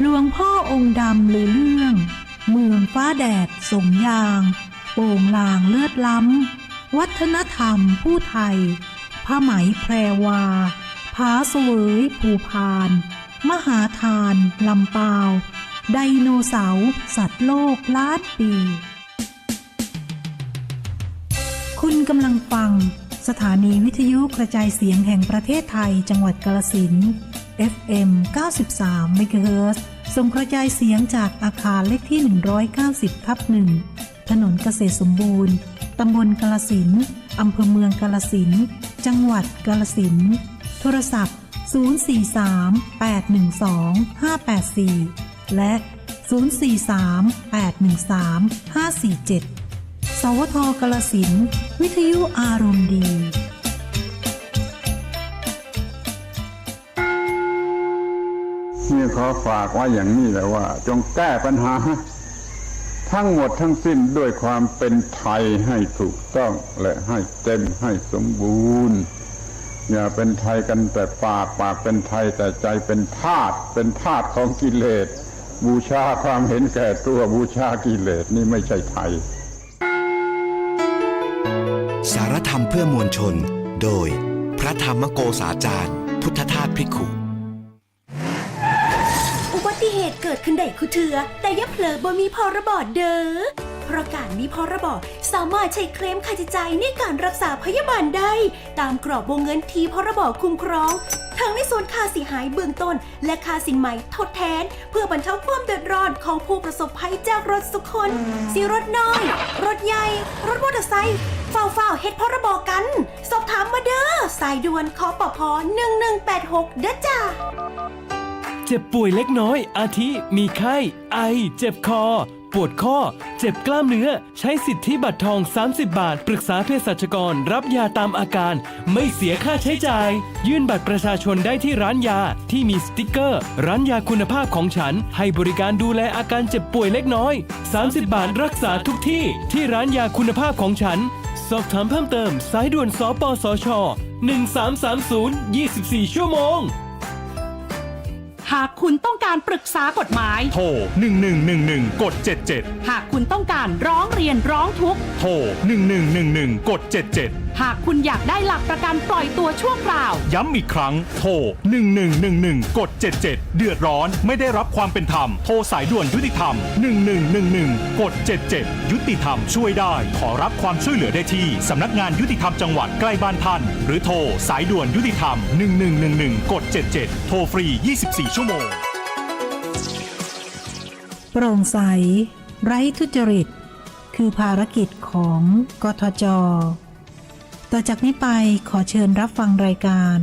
หลวงพ่อองค์ดำลือเรื่อง เมืองฟ้าแดดสงยาง โป่งลางเลือดล้ำ วัฒนธรรมผู้ไทยผ้าไหมแพรวาผาเสวยภูพาน มหาทานลำเปาว ไดโนเสาร์สัตว์โลกล้านปี คุณกำลังฟัง สถานีวิทยุกระจายเสียงแห่งประเทศไทยจังหวัดกาลสิน FM 93 MHz ส่งกระจายเสียงจากอาคารเลขที่ 190ทับ1ถนนเกษตรสมบูรณ์ ตำบลกาลสินอำเภอเมืองกาลสินจังหวัดกาลสินโทรศัพท์ 043 812 584 และ 043 813 547 สวทกาลสินวิทยุอารมณ์ดี นี่ขอฝากไว้อย่างนี้แหละว่า จงแก้ปัญหา ทั้งหมดทั้งสิ้นด้วยความเป็นไทยให้ถูกต้องและให้เต็มให้สมบูรณ์ อย่าเป็นไทยกันแต่ปากปากเป็นไทยแต่ใจเป็นทาสเป็นทาสของกิเลส บูชาความเห็นแก่ตัวบูชากิเลสนี่ไม่ใช่ไทย สารธรรมเพื่อมวลชน โดย พระธรรมโกษาจารย์ พุทธทาสพิกขุ เกิดขึ้นได้คุเถือ แต่อย่าเผลอบ่มีพรบเด้อเพราะการมีพรบสามารถใช้เคลมค่าใช้จ่ายในการรักษาพยาบาลได้ ตามกรอบวงเงินที่พรบคุ้มครองทั้งในส่วนค่าเสียหายเบื้องต้น และค่าสินไหมทดแทน เพื่อบรรเทาความเดือดร้อนของผู้ประสบภัยจากรถสุคนสีรถน้อย รถใหญ่ รถมอเตอร์ไซค์ฝ่าฝ่าๆเฮ็ดพรบกัน สอบถามมาเด้อสายด่วนคอปพ1186เด้อจ้า เจ็บป่วยเล็กน้อย อาทิ มีไข้ ไอ เจ็บคอ ปวดข้อ เจ็บกล้ามเนื้อ ใช้สิทธิบัตรทอง 30 บาท ปรึกษาเภสัชกร รับยาตามอาการ ไม่เสียค่าใช้จ่าย ยื่นบัตรประชาชนได้ที่ร้านยาที่มีสติกเกอร์ ร้านยาคุณภาพของฉัน ให้บริการดูแลอาการเจ็บป่วยเล็กน้อย 30 บาทรักษาทุกที่ ที่ร้านยาคุณภาพของฉัน สอบถามเพิ่มเติม สายด่วนสปสช 1330 24ชั่วโมง หากคุณต้องการปรึกษากฎหมาย โทร 1111 กด 77 หากคุณต้องการร้องเรียนร้องทุกข์ โทร 1111 กด 77 หากคุณอยากได้หลักประกันปล่อยตัวชั่วคราว ย้ำอีกครั้ง โทร 1111 กด 77 เดือดร้อนไม่ได้รับความเป็นธรรม โทรสายด่วนยุติธรรม 1111 กด 77 ยุติธรรมช่วยได้ ขอรับความช่วยเหลือได้ที่ สำนักงานยุติธรรมจังหวัดใกล้บ้านท่าน หรือโทรสายด่วนยุติธรรม 1111 กด 77 โทรฟรี 24 ชั่วโมง โปร่งใส ไร้ทุจริต คือภารกิจของกทจ ต่อจากนี้ไปขอเชิญรับฟังรายการ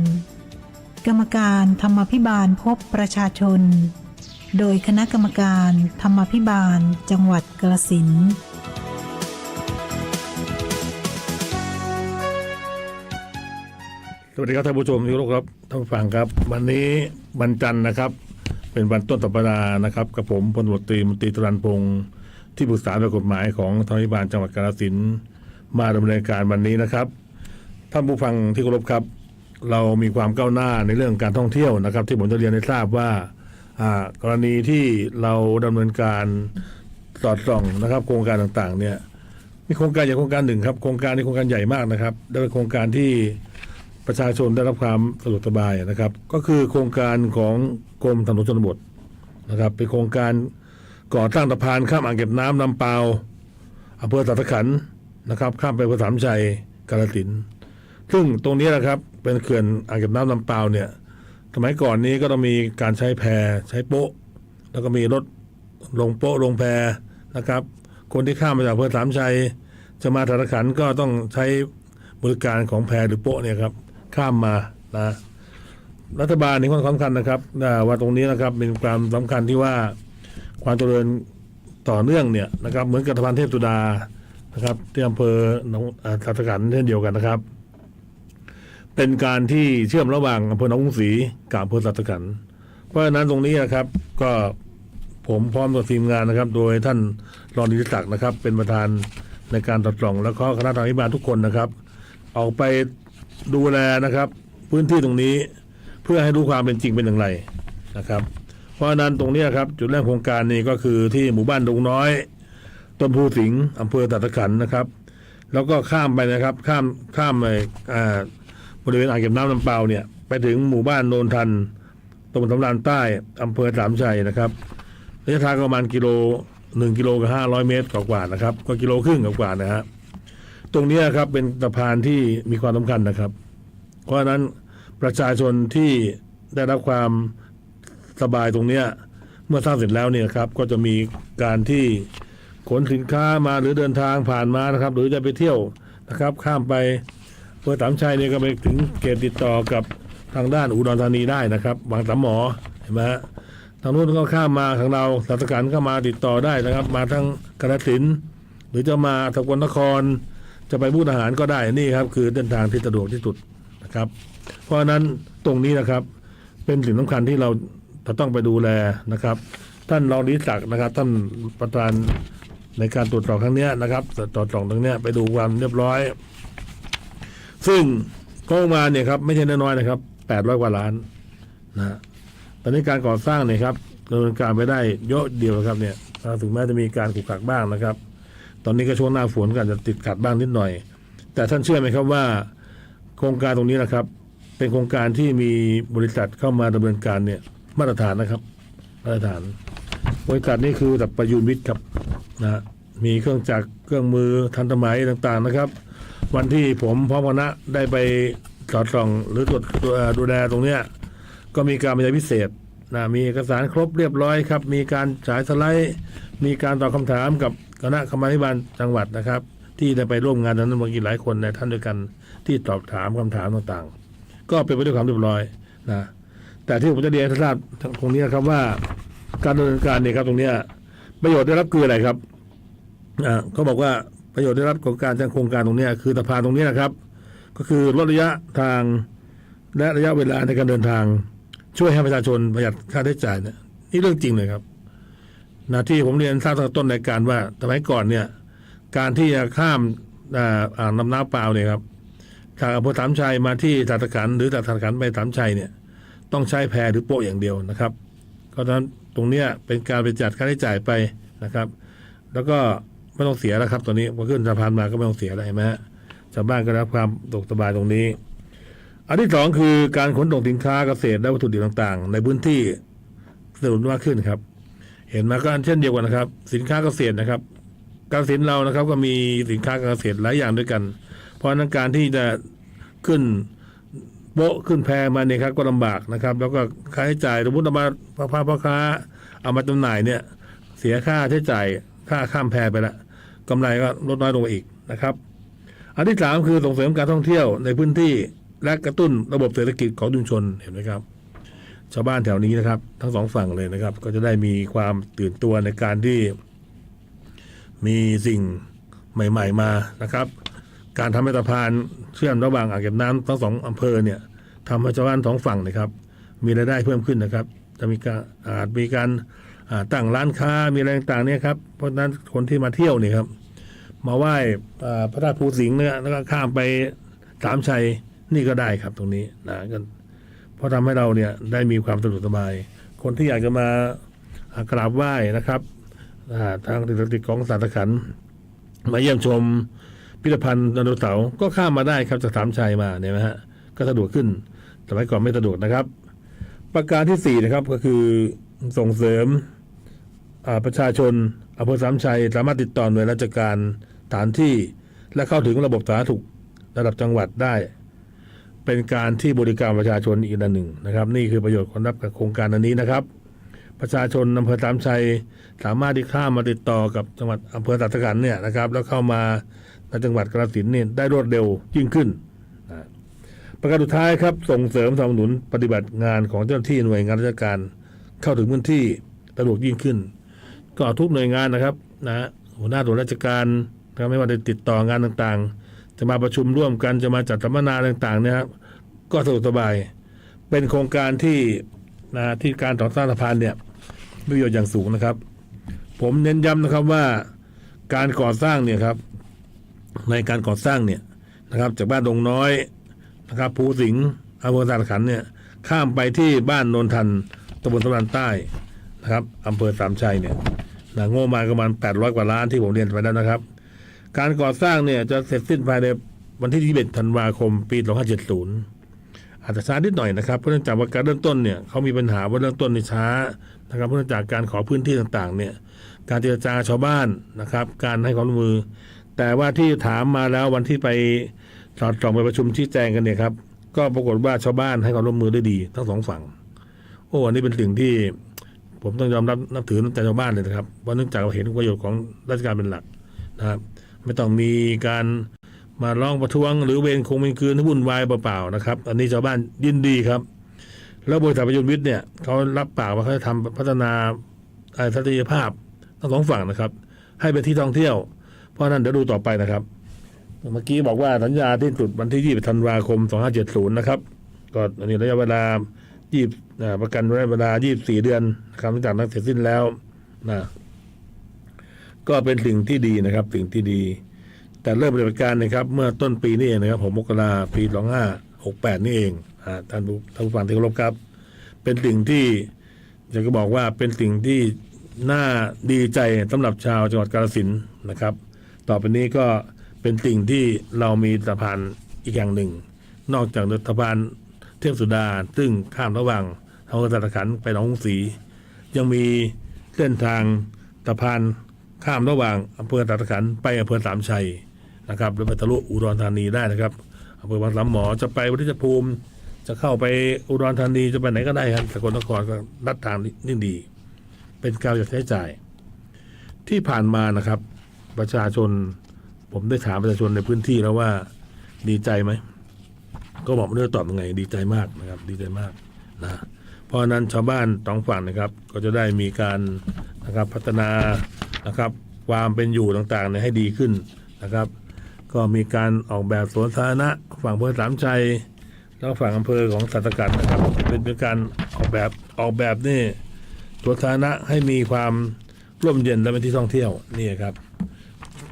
กรรมการธรรมพิบาลพบประชาชน โดยคณะกรรมการธรรมพิบาลจังหวัดกระสินสวัสดีครับท่านผู้ชมที่เคารพครับท่านผู้ฟังครับ วันนี้วันจันทร์นะครับ เป็นวันต้นสัปดาห์นะครับกับผมพลตรีมนตรีตรันพงศ์ที่ปรึกษาด้านกฎหมายของทางพิบาลจังหวัดกาฬสินธุ์มาดำเนินการวันนี้นะครับ ท่านผู้ฟังที่เคารพครับ เรามีความก้าวหน้าในเรื่องการท่องเที่ยวนะครับ ที่ผมจะเรียนให้ทราบว่ากรณีที่เราดำเนินการสอดส่องนะครับ โครงการต่างๆ เนี่ยมีโครงการใหญ่โครงการหนึ่งครับโครงการนี้โครงการใหญ่มากนะครับและเป็นโครงการที่ประชาชนได้รับความสะดวกสบายนะครับ ก็คือโครงการของกรมถนนชนบทนะครับ เป็นโครงการก่อสร้างสะพานข้ามอ่างเก็บน้ำลำเปาวอำเภอสัตขันธ์นะครับ ข้ามไปอำเภอสามชัยกาฬสิน ซึ่งตรงนี้นะครับ เป็นเขื่อนอ่างเก็บน้ำลำเปาวเนี่ย สมัยก่อนนี้ก็ต้องมีการใช้แพใช้โป๊ะ แล้วก็มีรถลงโป๊ะลงแพนะครับ คนที่ข้ามมาจากอำเภอสามชัย จะมาธนาคารก็ต้องใช้บริการของแพหรือโป๊ะเนี่ยครับข้ามมานะรัฐบาลนี่ความสำคัญนะครับว่าตรงนี้นะครับเป็นความสำคัญที่ว่าความเจริญต่อเนื่องเนี่ยนะครับเหมือนกับสะพานเทพสุดานะครับที่อำเภอหนองอ่าสัตขันเช่นเดียวกันนะครับ เป็นการที่เชื่อมระหว่างอำเภอหนองกรุงศรีกับอำเภอสัตขัน เพราะฉะนั้นตรงนี้นะครับ ก็ผมพร้อมกับทีมงานนะครับ โดยท่านรองนิติศักดิ์นะครับ เป็นประธานในการตรวจสอบแล้วก็คณะทางพิบาลทุกคนนะครับ ออกไปดูแลนะครับ พื้นที่ตรงนี้เพื่อให้รู้ความเป็นจริงเป็นอย่างไรนะครับ เพราะฉะนั้นตรงนี้ครับ จุดแรกโครงการนี้ก็คือที่หมู่บ้านดงน้อยต้นภูสิงห์อำเภอตะตะขันนะครับ แล้วก็ข้ามไปนะครับ ข้ามข้ามไปอ่า บริเวณอ่างเก็บน้ำลำเปาวเนี่ยไปถึงหมู่บ้านโนนทันตำบลสำรานใต้อำเภอสามชัยนะครับระยะทางประมาณกิโลหนึ่งกิโลกับห้าร้อยเมตรกว่าๆนะครับ ก็กิโลครึ่งกว่าๆนะฮะตรงนี้ครับเป็นสะพานที่มีความสำคัญนะครับ เพราะฉะนั้นประชาชนที่ได้รับความสบายตรงเนี้ยเมื่อสร้างเสร็จแล้วเนี่ยครับ ก็จะมีการที่ขนสินค้ามาหรือเดินทางผ่านมานะครับ หรือจะไปเที่ยวนะครับ ข้ามไป เภอสามชัยเนี่ยก็ไปถึงเขตติดต่อกับทางด้านอุดรธานีได้นะครับบางสามหมอเห็นไหมฮะทางนู้นก็ข้ามมาทางเราสัตการก็มาติดต่อได้นะครับ มาทางกระสินธุ์หรือจะมาสกลนคร จะไปบูธอาหารก็ได้นี่ครับ คือเดินทางที่สะดวกที่สุดนะครับ เพราะฉะนั้นตรงนี้นะครับ เป็นสิ่งสำคัญที่เราจะต้องไปดูแลนะครับ ท่านรองนิสักดิ์นะครับ ท่านประธานในการตรวจสอบครั้งเนี้ยนะครับตรวจสอบตรงเนี้ยไปดูความเรียบร้อย ซึ่งก็มาเนี่ยครับไม่ใช่น้อยๆนะครับแปดร้อยกว่าล้านนะตอนนี้การก่อสร้างเนี่ยครับดำเนินการไปได้เยอะเดียวครับเนี่ยถึงแม้จะมีการขุกขักบ้างนะครับ ตอนนี้ก็ช่วงหน้าฝนก็อาจจะติดขัดบ้างนิดหน่อย แต่ท่านเชื่อไหมครับว่า โครงการตรงนี้นะครับ เป็นโครงการที่มีบริษัทเข้ามาดำเนินการเนี่ยมาตรฐานนะครับ มาตรฐาน บริษัทนี้คือดับประยูนวิทย์ครับนะฮะมีเครื่องจักรเครื่องมือทันสมัยต่างๆนะครับ วันที่ผมพร้อมคณะได้ไปสอดส่องหรือตรวจดูแลตรงเนี้ยก็มีการบรรยายพิเศษนะมีเอกสารครบเรียบร้อยครับ มีการฉายสไลด์ มีการตอบคำถามกับคณะกรรมาธิการจังหวัดนะครับ ที่ได้ไปร่วมงานนั้นเมื่อกี้หลายคนในท่านด้วยกันที่ตอบถามคำถามต่างๆ ก็เป็นไปด้วยความเรียบร้อยนะแต่ที่ผมจะเรียนทราบตรงนี้ครับว่า การดำเนินการเนี่ยครับตรงเนี้ยประโยชน์ได้รับคืออะไรครับอ่าเขาบอกว่า ประโยชน์ได้รับของการจัดโครงการตรงนี้คือสะพานตรงนี้นะครับ ก็คือลดระยะทางและระยะเวลาในการเดินทาง ช่วยให้ประชาชนประหยัดค่าใช้จ่ายเนี่ยนี่เรื่องจริงเลยครับนะที่ผมเรียนทราบตั้งต้นรายการว่าสมัยก่อนเนี่ย การที่จะข้ามอ่างลำน้ำเปล่าเนี่ยครับจากอำเภอสามชัยมาที่ตาตะขันหรือจาตาตะขันไปสามชัยเนี่ย ต้องใช้แพหรือโป๊ะอย่างเดียวนะครับเพราะฉะนั้นตรงเนี้ยเป็นการไปจัดค่าใช้จ่ายไปนะครับ แล้วก็ ไม่ต้องเสียแล้วครับตอนนี้พอขึ้นสะพานมาก็ไม่ต้องเสียแล้วเห็นไหมฮะชาวบ้านก็ได้รับความตกสบายตรงนี้ อันที่สองคือการขนส่งสินค้าเกษตรและวัตถุดิบต่างๆ ในพื้นที่สะดวกมากขึ้นครับ เห็นมาก็เช่นเดียวกันนะครับ สินค้าเกษตรนะครับการสินเรานะครับก็มีสินค้าการเกษตรหลายอย่างด้วยกัน เพราะนั้นการที่จะขึ้นโป๊ะขึ้นแพมาเนี่ยครับก็ลำบากนะครับ แล้วก็ค่าใช้จ่ายสมมติเอามาพ่อค้าพ่อค้าเอามาจำหน่ายเนี่ย เสียค่าใช้จ่าย ค่าข้ามแพไปละกำไรก็ลดน้อยลงไปอีกนะครับ อันที่สามคือส่งเสริมการท่องเที่ยวในพื้นที่และกระตุ้นระบบเศรษฐกิจของชุมชนเห็นไหมครับ ชาวบ้านแถวนี้นะครับ ทั้งสองฝั่งเลยนะครับ ก็จะได้มีความตื่นตัวในการที่ มีสิ่งใหม่ ๆ มานะครับ การทำให้สะพานเชื่อมระหว่างอ่างเก็บน้ำทั้งสองอำเภอเนี่ยทำให้ชาวบ้านสองฝั่งนะครับ มีรายได้เพิ่มขึ้นนะครับ จะมีการอาจมีการ ตั้งร้านค้ามีอะไรต่างๆเนี่ยครับเพราะฉะนั้นคนที่มาเที่ยวเนี่ยครับ มาไหว้พระธาตุภูสิงห์เนี่ยแล้วก็ข้ามไปสามชัยนี่ก็ได้ครับตรงนี้นะก็เพราะทำให้เราเนี่ยได้มีความสะดวกสบาย คนที่อยากจะมากราบไหว้นะครับทางติดติดของสารขันมาเยี่ยมชมพิพิธภัณฑ์ไดโนเสาร์ก็ข้ามมาได้ครับจากสามชัยมาเนี่ยนะฮะก็สะดวกขึ้นสมัยก่อนไม่สะดวกนะครับ ประการที่สี่นะครับก็คือส่งเสริม ประชาชนอำเภอสามชัยสามารถติดต่อหน่วยราชการฐานที่และเข้าถึงระบบสาธารณสุขระดับจังหวัดได้ เป็นการที่บริการประชาชนอีกด้านหนึ่งนะครับ นี่คือประโยชน์ของรับกับโครงการอันนี้นะครับ ประชาชนอำเภอสามชัยสามารถที่ข้ามมาติดต่อกับจังหวัดอำเภอตาตะกันเนี่ยนะครับ แล้วเข้ามาในจังหวัดกระสินเนี่ยได้รวดเร็วยิ่งขึ้นประการสุดท้ายครับส่งเสริมสนับสนุนปฏิบัติงานของเจ้าหน้าที่หน่วยงานราชการ เข้าถึงพื้นที่สะดวกยิ่งขึ้น ก็ทุกหน่วยงานนะครับนะหัวหน้าส่วนราชการนะไม่ว่าจะติดต่องานต่างๆ จะมาประชุมร่วมกันจะมาจัดสัมมนาต่างๆเนะครับก็สะดวกสบาย เป็นโครงการที่นะที่การต่อสร้างสะพานเนี่ยมีประโยชน์อย่างสูงนะครับ ผมเน้นย้ำนะครับว่าการก่อสร้างเนี่ยครับ ในการก่อสร้างเนี่ยนะครับ จากบ้านดงน้อยนะครับภูสิงห์อำเภอสารขันเนี่ยข้ามไปที่บ้านโนนทันตำบลสำรานใต้นะครับอำเภอสามชัยเนี่ย นะงบประมาณประมาณ800กว่าล้านที่ผมเรียนไปแล้วนะครับ การก่อสร้างเนี่ยจะเสร็จสิ้นภายในวันที่ 21 ธันวาคม ปี 2570 อาจจะช้านิดหน่อยนะครับ เพราะเนื่องจากว่าการเริ่มต้นเนี่ยเขามีปัญหาว่าเริ่มต้นในช้านะครับ เพราะเนื่องจากการขอพื้นที่ต่างๆ เนี่ย การเจรจาชาวบ้านนะครับ การให้ความร่วมมือ แต่ว่าที่ถามมาแล้ววันที่ไปสอดส่องไปประชุมชี้แจงกันเนี่ยครับ ก็ปรากฏว่าชาวบ้านให้ความร่วมมือได้ดี ทั้งสองฝั่ง โอ้อันนี้เป็นสิ่งที่ ผมต้องยอมรับนับถือน้ำใจชาวบ้านเลยนะครับเพราะเนื่องจากเราเห็นประโยชน์ของราชการเป็นหลักนะครับ ไม่ต้องมีการมาร้องประท้วง หรือเวรคงเวรคืนให้วุ่นวายเปล่าๆนะครับ อันนี้ชาวบ้านยินดีครับ แล้วบริษัทประยุทธ์วิทย์เนี่ยเขารับปากว่าเขาจะทำพัฒนาอัศนียภาพทั้งสองฝั่งนะครับ ให้เป็นที่ท่องเที่ยว เพราะฉะนั้นเดี๋ยวดูต่อไปนะครับ เมื่อกี้บอกว่าสัญญาที่สุดวันที่ 20 ธันวาคม 2570 นะครับ ก็อันนี้ระยะเวลา 20อ่ประกันระยะเวลา 24 เดือนนะครับหลังจากนั้นเสร็จสิ้นแล้วนะก็เป็นสิ่งที่ดีนะครับ สิ่งที่ดี แต่เริ่มปฏิบัติการนะครับ เมื่อต้นปีนี้เองนะครับผมมกราปี 2568 นี่เองอ่าท่านผู้ท่านผู้ฟังที่เคารพครับ เป็นสิ่งที่อยากจะบอกว่าเป็นสิ่งที่น่าดีใจสำหรับชาวจังหวัดกาฬสินนะครับ ต่อไปนี้ก็เป็นสิ่งที่เรามีสะพานอีกอย่างหนึ่ง นอกจากสะพาน เทพสุดา ซึ่งข้ามระหว่างทางสารขันไปหนองกรุงศรียังมีเส้นทางสะพานข้ามระหว่างอำเภอตาตะขันไปอำเภอสามชัยนะครับหรือไปทะลุอุดรธานีได้นะครับอำเภอบางสามหมอจะไปวัดชภูมิ จะเข้าไปอุดรธานีจะไปไหนก็ได้ครับสกลนครก็รัดทางนี่ดี เป็นการใช้จ่าย ที่ผ่านมานะครับ ประชาชนผมได้ถามประชาชนในพื้นที่แล้วว่าดีใจไหม ก็บอกไม่รู้จะตอบยังไงดีใจมากนะครับ ดีใจมากนะเพราะนั้นชาวบ้านสองฝั่งนะครับ ก็จะได้มีการนะครับพัฒนานะครับ ความเป็นอยู่ต่างๆเนี่ยให้ดีขึ้นนะครับ ก็มีการออกแบบสวนสาธารณะฝั่งอำเภอสามชัยแล้วฝั่งอำเภอของสัตกัดนะครับ เป็นเป็นการออกแบบออกแบบนี่สวนสาธารณะให้มีความร่มเย็นและเป็นที่ท่องเที่ยวนี่ครับ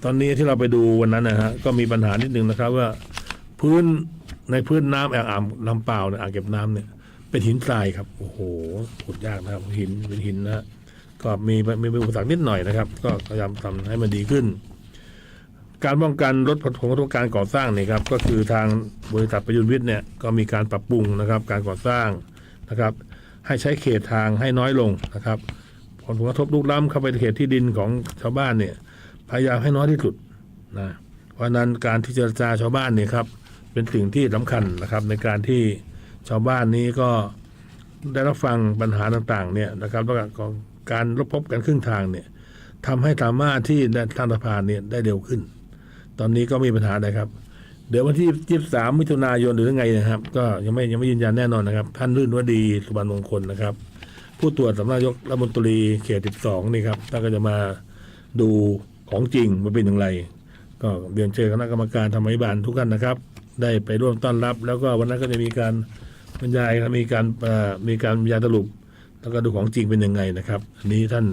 ตอนนี้ที่เราไปดูวันนั้นนะฮะก็มีปัญหานิดนึงนะครับว่าพื้น ในพื้นน้ำแอ่งอ่างลำเปล่าเนี่ยอ่างเก็บน้ำเนี่ย เป็นหินทรายครับ โอ้โหขุดยากนะครับ หินเป็นหินนะก็มีมีอุปสรรคนิดหน่อยนะครับ ก็พยายามทำให้มันดีขึ้น การป้องกันลดผลกระทบการก่อสร้างเนี่ยครับ ก็คือทางบริษัทประยุนวิทย์เนี่ยก็มีการปรับปรุงนะครับ การก่อสร้างนะครับ ให้ใช้เขตทางให้น้อยลงนะครับ ผลกระทบลุกล้ำเข้าไปเขตที่ดินของชาวบ้านเนี่ย พยายามให้น้อยที่สุดนะเพราะฉะนั้นการที่เจรจาชาวบ้านเนี่ยครับ เป็นสิ่งที่สำคัญนะครับในการที่ชาวบ้านนี้ก็ได้รับฟังปัญหาต่างๆเนี่ยนะครับแล้วก็การรบพบกันครึ่งทางเนี่ยทำให้สามารถที่ได้ทางสะพานเนี่ยได้เร็วขึ้น ตอนนี้ก็มีปัญหาอะครับ เดี๋ยววันที่ 23 มิถุนายนหรือยังไงนะครับ ก็ยังไม่ยังไม่ยืนยันแน่นอนนะครับ ท่านรื่นวดีสุบรรณมงคลนะครับ ผู้ตรวจสำนักนายกรัฐมนตรีเขต 12 นี่ครับท่านก็จะมาดูของจริงมันเป็นอย่างไร ก็เรียนเชิญคณะกรรมการธรรมบาลทุกท่านนะครับ ได้ไปร่วมต้อนรับ แล้วก็วันนั้นก็จะมีการบรรยายมีการมีการบรรยายสรุป แล้วก็ดูของจริงเป็นยังไงนะครับอันนี้ท่าน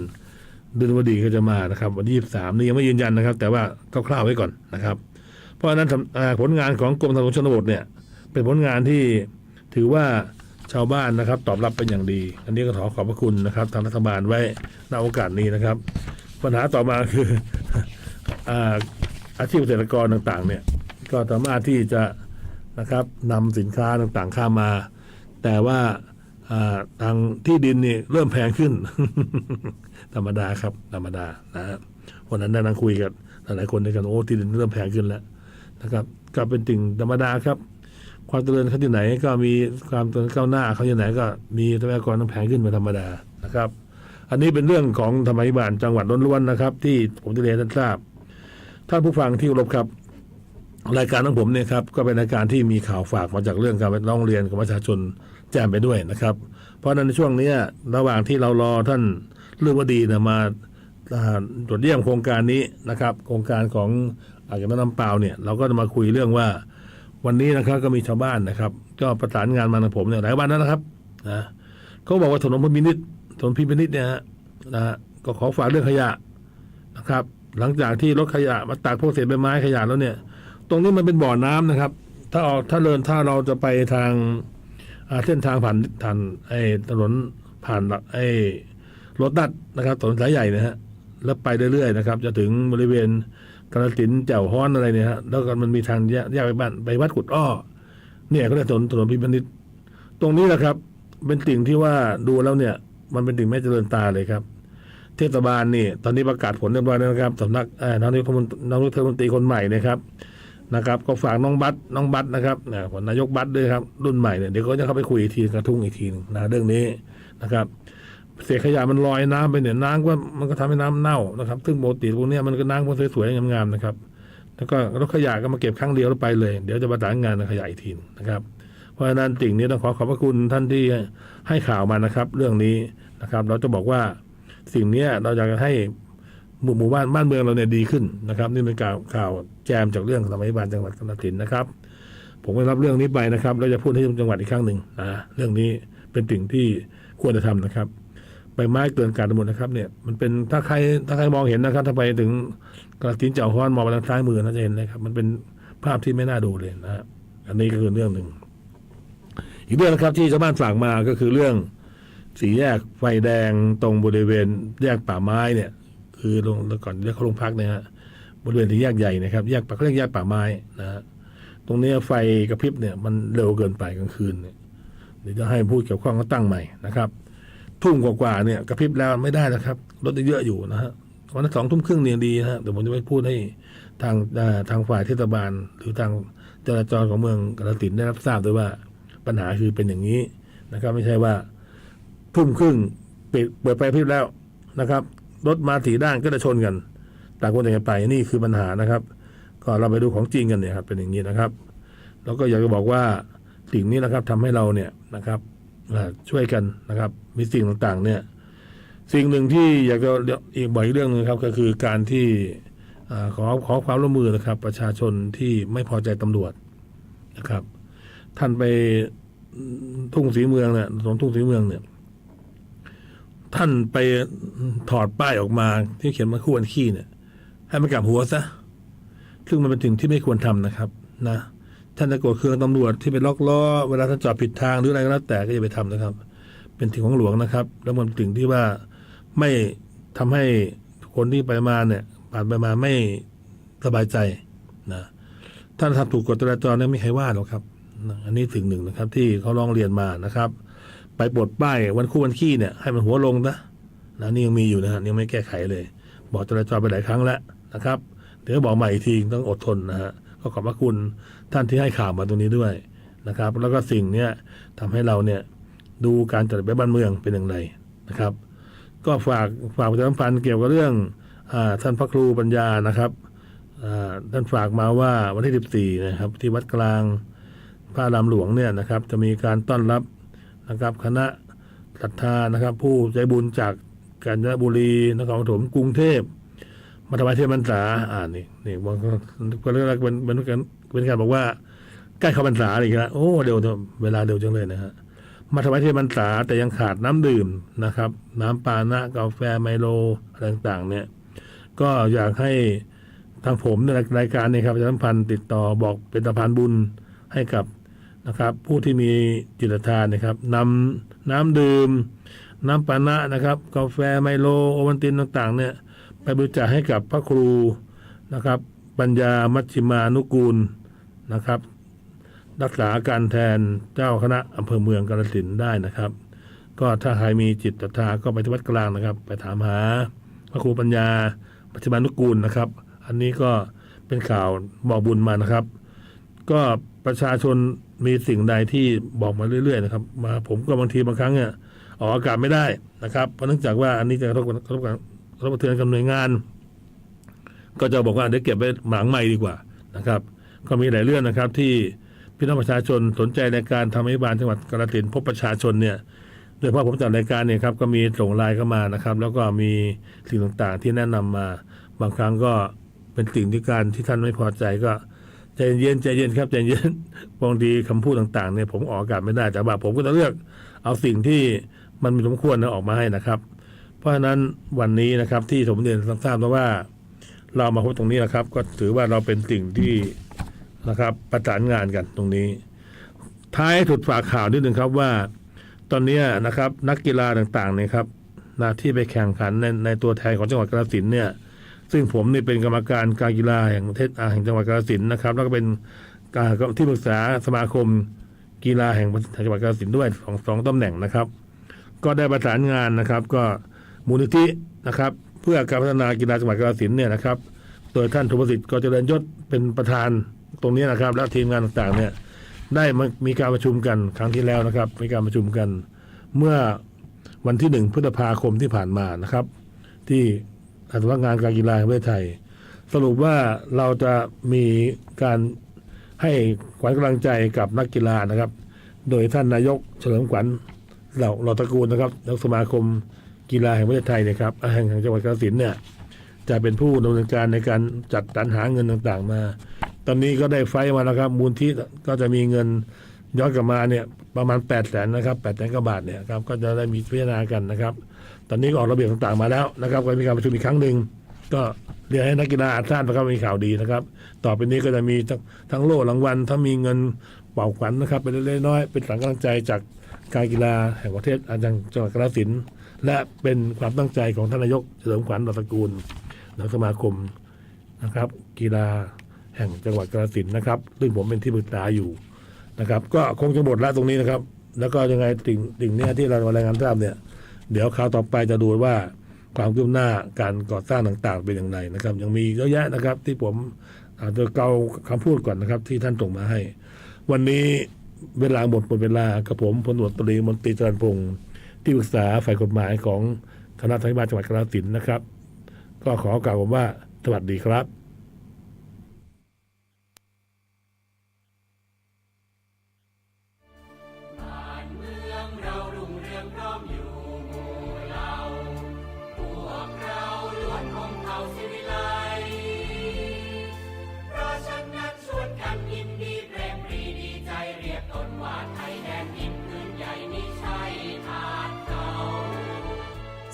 ดืนวดีก็จะมานะครับ วันที่ 23 นี่ยังไม่ยืนยันนะครับ แต่ว่าคร่าวๆไว้ก่อนนะครับ เพราะฉะนั้นผลงานของกรมทางหลวงชนบทเนี่ย เป็นผลงานที่ถือว่าชาวบ้านนะครับ ตอบรับเป็นอย่างดี อันนี้ก็ขอขอบพระคุณนะครับ ทางรัฐบาลไว้ณโอกาสนี้นะครับ ปัญหาต่อมาคืออาอาชีพเกษตรกรต่างๆ เนี่ย ก็สามารถที่จะนะครับนำสินค้าต่างๆข้ามมา แต่ว่าทางที่ดินนี่เริ่มแพงขึ้น ธรรมดาครับ ธรรมดานะฮะวันนั้นได้นั่งคุยกับหลายๆคนด้วยกันโอ้ที่ดินเริ่มแพงขึ้นแล้วนะครับ ก็เป็นสิ่งธรรมดาครับ ความเจริญเขาที่ไหน ก็มีความเจริญก้าวหน้าเขาที่ไหนก็มีทรัพยากรต้องแพงขึ้นเป็นธรรมดานะครับ อันนี้เป็นเรื่องของธรรมยิบาลจังหวัดล้วนๆนะครับ ที่ผมจะเรียนให้ท่านทราบท่านผู้ฟังที่รพครับ รายการของผมเนี่ยครับก็เป็นรายการที่มีข่าวฝากมาจากเรื่องการร้องเรียนของประชาชนแจ้งไปด้วยนะครับ เพราะนั้นในช่วงนี้ระหว่างที่เรารอท่านเรื่องวดีนะมาอ่าตรวจเยี่ยมโครงการนี้นะครับ โครงการของอ่างเก็บน้ำเปล่าเนี่ยเราก็จะมาคุยเรื่องว่า วันนี้นะครับก็มีชาวบ้านนะครับ ก็ประสานงานมาทางผมเนี่ยหลายวันแล้วนะครับนะเขาบอกว่าถนนพิมินิตถนนพิมินิตเนี่ยนะฮะก็ขอฝากเรื่องขยะนะครับ หลังจากที่รถขยะมาตักพวกเศษใบไม้ขยะแล้วเนี่ย ตรงนี้มันเป็นบ่อน้ำนะครับ ถ้าออกถ้าเดินถ้าเราจะไปทางเส้นทางผ่านผ่านไอ้ถนนผ่านไอ้รถดัดนะครับถนนสายใหญ่นะฮะแล้วไปเรื่อยๆนะครับ จะถึงบริเวณกาฬสินแจ่วฮ้อนอะไรเนี่ยฮะแล้วก็มันมีทางแยกไปบ้านไปวัดกุดอ้อ เนี่ยก็เรียถนนถนนพิพ์นิดตรงนี้แหละครับ เป็นสิ่งที่ว่าดูแล้วเนี่ย มันเป็นสิ่งไม่เจริญตาเลยครับ เทศบาลนี่ ตอนนี้ประกาศผลเรียบร้อยแล้วนะครับสำนักเอ่อนายกรัฐมนรีนายกรัฐมนตรีคนใหม่นะครับ นะครับ ก็ฝากน้องบัตน้องบัตนะครับนะผลนายกบัตด้วยครับ รุ่นใหม่เนี่ยเดี๋ยวก็จะเข้าไปคุยอีกทีกระทุ่งอีกทีหนึงนะเรื่องนี้นะครับเศษขยะมันลอยน้ำไปเนี่ยน้ำก็มันก็ทำให้น้ำเน่านะครับ ซึ่งปกติพวกนี้มันก็น้ำก็สวยๆงามๆนะครับ แล้วก็รถขยะก็มาเก็บครั้งเดียวแล้วไปเลย เดี๋ยวจะประสานงานขยะอีกทีนะครับ เพราะฉะนั้นสิ่งนี้ต้องขอขอบพระคุณท่านที่ให้ข่าวมานะครับ เรื่องนี้นะครับ เราจะบอกว่าสิ่งนี้เราอยากจะให้ หมู่หมู่บ้านบ้านเมืองเราเนี่ยดีขึ้นนะครับ นี่เป็นข่าวข่าวแจมจากเรื่องสมัยบาลจังหวัดกาฬสินธุ์นะครับ ผมก็รับเรื่องนี้ไปนะครับเราจะพูดให้จังหวัดอีกครั้งหนึ่งนะเรื่องนี้เป็นสิ่งที่ควรจะทำนะครับใบไม้เกินการหมดนะครับเนี่ยมันเป็นถ้าใครถ้าใครมองเห็นนะครับ ถ้าไปถึงกระตินเจ้าฮ้อนมองไปทางซ้ายมือน่าจะเห็นนะครับ มันเป็นภาพที่ไม่น่าดูเลยนะฮะอันนี้ก็คือเรื่องหนึ่งอีกเรื่องนะครับที่ชาวบ้านฝากมาก็คือเรื่องสีแยกไฟแดงตรงบริเวณแยกป่าไม้เนี่ย คือลงแล้วก่อนเรียกเขาลงพักเนี่ยฮะบริเวณที่แยกใหญ่นะครับแยกปาเขาเรียกแยกป่าไม้นะฮะตรงนี้ไฟกระพริบเนี่ยมันเร็วเกินไปกลางคืนเนี่ยเดี๋ยวจะให้ผู้เกี่ยวข้องเขาตั้งใหม่นะครับทุ่มกว่าๆเนี่ยกระพริบแล้วไม่ได้นะครับรถเยอะอยู่นะฮะวันสองทุ่มครึ่งเนี่ยดีนะฮะเดี๋ยวผมจะไปพูดให้ทางทางฝ่ายเทศบาล หรือทางจราจรของเมืองกาฬสินได้รับทราบด้วยว่าปัญหาคือเป็นอย่างนี้นะครับ ไม่ใช่ว่าทุ่มครึ่งปิดเปิดไฟกระพริบแล้วนะครับ รถมาถีด้านก็จะชนกัน ต่างคนต่างไปนี่คือปัญหานะครับ ก็เราไปดูของจริงกันเนี่ยครับเป็นอย่างนี้นะครับ แล้วก็อยากจะบอกว่าสิ่งนี้นะครับทำให้เราเนี่ยนะครับช่วยกันนะครับ มีสิ่งต่างๆ เนี่ย สิ่งหนึ่งที่อยากจะอีกบ่อยเรื่องหนึงครับ ก็คือการที่ขอขอความร่วมมือนะครับ ประชาชนที่ไม่พอใจตำรวจนะครับ ท่านไปทุ่งสีเมืองเนี่ยถนนทุ่งสีเมืองเนี่ย ท่านไปถอดป้ายออกมา ที่เขียนมาคู่อันขี้เนี่ย ให้มันกลับหัวซะซึ่งมันเป็นสิ่งที่ไม่ควรทำนะครับ นะ ท่านจะโกรธเคืองตำรวจที่ไปล็อกล้อเวลาท่านจอดผิดทางหรืออะไรก็แล้วแต่ก็อย่าไปทำนะครับ เป็นสิ่งของหลวงนะครับ แล้วมันเป็นสิ่งที่ว่าไม่ทำให้คนที่ไปมาเนี่ยผ่านไปมาไม่สบายใจนะท่านทำถูกกฎจราจรเนี่ยไม่ใครว่าหรอกครับ อันนี้สิ่งหนึ่งนะครับ ที่เขาร้องเรียนมานะครับ ไปปลดป้ายวันคู่วันขี้เนี่ยให้มันหัวลงนะนะนี่ยังมีอยู่นะฮะยังไม่แก้ไขเลย บอกจราจรไปหลายครั้งแล้วนะครับ เดี๋ยวบอกใหม่อีกทีต้องอดทนนะฮะก็ขอบพระคุณท่านที่ให้ข่าวมาตรงนี้ด้วยนะครับ แล้วก็สิ่งเนี้ยทำให้เราเนี่ยดูการจัดระเบียบบ้านเมืองเป็นอย่างไรนะครับ ก็ฝากฝากประชาสัมพันธ์เกี่ยวกับเรื่องอท่านพระครูปัญญานะครับท่านฝากมาว่าวันที่ 14 นะครับ ที่วัดกลางพระรามหลวงเนี่ยนะครับ จะมีการต้อนรับ นะครับ คณะศรัทธานะครับ ผู้ใจบุญจากกาญจนบุรีนครปฐมกรุงเทพมาถวายเทศน์พรรษาอ่านี่นี่บางคนเรียกเป็นเป็นการเป็นการบอกว่าใกล้เข้าพรรษาอีกแล้วโอ้เร็วเวลาเร็วจังเลยนะฮะมาถวายเทียนพรรษาแต่ยังขาดน้ำดื่มนะครับ น้ำปานะกาแฟไมโลอะไรต่างๆ เนี่ย ก็อยากให้ทางผมในรายการนี่ยครับประชาสัมพันธ์ติดต่อบอกเป็นสะพานบุญให้กับ นะครับ ผู้ที่มีจิตศรัทานะครับนำน้ำดื่ม น้ำปานะนะครับ กาแฟไมโลโอวัลตินต่างๆ เนี่ย ไปบริจาคให้กับพระครูนะครับ ปัญญามัชฌิมานุกูลนะครับ รักษาการแทนเจ้าคณะอำเภอเมืองกาฬสินได้นะครับ ก็ถ้าใครมีจิตศรัทธาก็ไปที่วัดกลางนะครับ ไปถามหาพระครูปัญญาปัจจุบันนุกูลนะครับ อันนี้ก็เป็นข่าวบอกบุญมานะครับ ก็ ประชาชนมีสิ่งใดที่บอกมาเรื่อยๆนะครับ มาผมก็บางทีบางครั้งเนี่ยออกอากาศไม่ได้นะครับ เพราะเนื่องจากว่าอันนี้จะกระทบกระทบกระทบกระเทือนกับหน่วยงาน ก็จะบอกว่าเดี๋ยวเก็บไว้หลังใหม่ดีกว่านะครับ ก็มีหลายเรื่องนะครับ ที่พี่น้องประชาชนสนใจในการทำให้บาลจังหวัดกาฬสินธุ์พบประชาชนเนี่ยโดยเฉพาะผมจัดรายการเนี่ยครับก็มีส่งไลน์เข้ามานะครับ แล้วก็มีสิ่งต่างๆที่แนะนำมา บางครั้งก็เป็นสิ่งที่การที่ท่านไม่พอใจก็ ใจเย็นใจเย็นครับใจเย็นบางทีคำพูดต่างๆเนี่ยผมออกอากาศไม่ได้แต่ว่า ผมก็จะเลือกเอาสิ่งที่มันมีสมควรนะออกมาให้นะครับ เพราะฉะนั้นวันนี้นะครับที่ผมเรียนทราบแล้วว่า เรามาพบตรงนี้นะครับ ก็ถือว่าเราเป็นสิ่งที่นะครับประสานงานกันตรงนี้ ท้ายถุดฝากข่าวนิดหนึ่งครับว่า ตอนนี้นะครับ นักกีฬาต่างๆเนี่ยครับนะที่ไปแข่งขันในในตัวแทนของจังหวัดกาฬสินเนี่ย ซึ่งผมนี่เป็นกรรมการการกีฬาแห่งประเทศอาแห่งจังหวัดกาฬสินธุ์นะครับ แล้วก็เป็นการที่ปรึกษาสมาคมกีฬาแห่งจังหวัดกาฬสินธุ์ด้วยสองสองตำแหน่งนะครับ ก็ได้ประสานงานนะครับ ก็มูลนิธินะครับ เพื่อการพัฒนากีฬาจังหวัดกาฬสินธุ์เนี่ยนะครับ โดยท่านธุปรสิทธิ์ก็เจริญยศเป็นประธานตรงนี้นะครับ และทีมงานต่างๆเนี่ยได้มีการประชุมกันครั้งที่แล้วนะครับ มีการประชุมกันเมื่อวันที่หนึ่งพฤษภาคมที่ผ่านมานะครับ ที่ สำนักงานการกีฬาแห่งประเทศไทย สรุปว่าเราจะมีการให้ขวัญกำลังใจกับนักกีฬานะครับ โดยท่านนายกเฉลิมขวัญเหล่าเหล่าตระกูลนะครับนายกสมาคมกีฬาแห่งประเทศไทยนะครับแห่งจังหวัดกาฬสินธุ์เนี่ยจะเป็นผู้ดำเนินการในการจัดสรรหาเงินต่างๆมา ตอนนี้ก็ได้ไฟมาแล้วครับมูลที่ก็จะมีเงินย้อนกลับมาเนี่ยประมาณ8ปดแสนนะครับแปดแสนกว่าบาทเนี่ยครับก็จะได้มีพิจารณากันนะครับ ตอนนี้ก็ออกระเบียบต่างๆมาแล้วนะครับก็มีการประชุมอีกครั้งหนึ่งก็เรียนให้นักกีฬาอาทราบนะครับมีข่าวดีนะครับ ต่อไปนี้ก็จะมีทั้งโล่รางวัลถ้ามีเงินเป่าขวัญนะครับเป็นเล็กน้อยเป็นสังกำลังใจจากการกีฬาแห่งประเทศอาจารย์จังหวัดกาฬสินธุ์และเป็นความตั้งใจของท่านนายกเฉลิมขวัญดตระกูลนายกสมาคมนะครับ กีฬาแห่งจังหวัดกาฬสินธุ์นะครับ ซึ่งผมเป็นที่ปรึกษาอยู่นะครับ ก็คงจะหมดแล้วตรงนี้นะครับ แล้วก็ยังไงติ่งติ่งเนี้ยที่เรารายงานทราบเนี่ย เดี๋ยวคราวต่อไปจะดูว่าความคืบหน้าการก่อสร้างต่างๆเป็นอย่างไรนะครับ ยังมีเยอะแยะนะครับ ที่ผมอาจจะเกาคำพูดก่อนนะครับ ที่ท่านส่งมาให้ วันนี้เวลาหมดหมดเวลากับผมพลตรวจตรีมนตรีจรันพงศ์ที่ปรึกษาฝ่ายกฎหมายของคณะทางบาลจังหวัดกาฬสินธุ์นะครับ ก็ขอกล่าวคำว่าสวัสดีครับ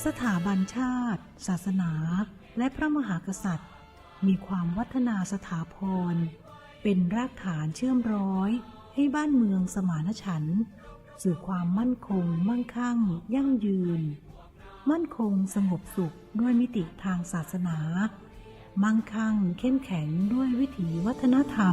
สถาบันชาติ ศาสนา และพระมหากษัตริย์ มีความวัฒนาสถาพร เป็นรากฐานเชื่อมร้อย ให้บ้านเมืองสมานฉันท์สู่ความมั่นคง มั่งคั่ง ยั่งยืน มั่นคงสงบสุขด้วยมิติทางศาสนา มั่งคั่งเข้มแข็งด้วยวิถีวัฒนธรรม